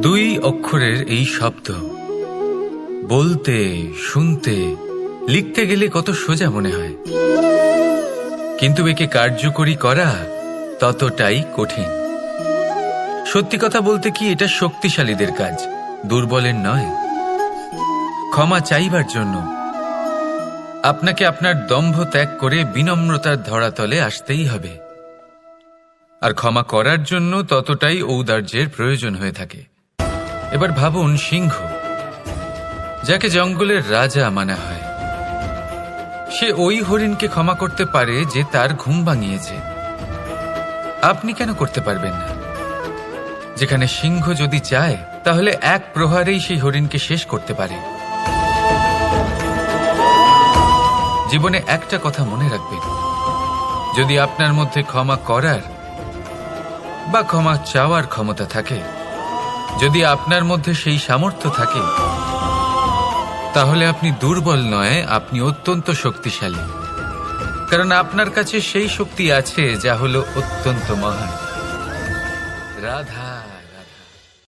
দুই অক্ষরের এই শব্দ। বলতে, শুনতে, লিখতে গেলে কত সোজা মনে হয়। কিন্তু একে কার্যকরী করা ততটাই কঠিন। সত্যি কথা বলতে কি, এটা শক্তিশালীদের কাজ, দুর্বলের নয়। ক্ষমা চাইবার জন্য আপনাকে আপনার দম্ভ ত্যাগ করে বিনম্রতার ধরাতলে আসতেই হবে। আর ক্ষমা করার জন্য ততটাই ঔদার্যের প্রয়োজন হয়ে থাকে। এবার ভাবুন সিংহ, যাকে জঙ্গলের রাজা মানা হয়। সে ওই হরিণকে ক্ষমা করতে পারে যে তার ঘুম ভাঙিয়েছে। আপনি কেন করতে পারবেন না? যেখানে সিংহ যদি চায়, তাহলে এক প্রহারেই সেই হরিণকে শেষ করতে পারে। জীবনে একটা কথা মনে রাখবেন, যদি আপনার মধ্যে ক্ষমা করার বা ক্ষমা চাওয়ার ক্ষমতা থাকে যদি আপনার মধ্যে সেই সামর্থ্য থাকে, তাহলে আপনি দুর্বল নয়, আপনি অত্যন্ত শক্তিশালী। কারণ আপনার কাছে সেই শক্তি আছে যা হলো অত্যন্ত মহান। রাধা।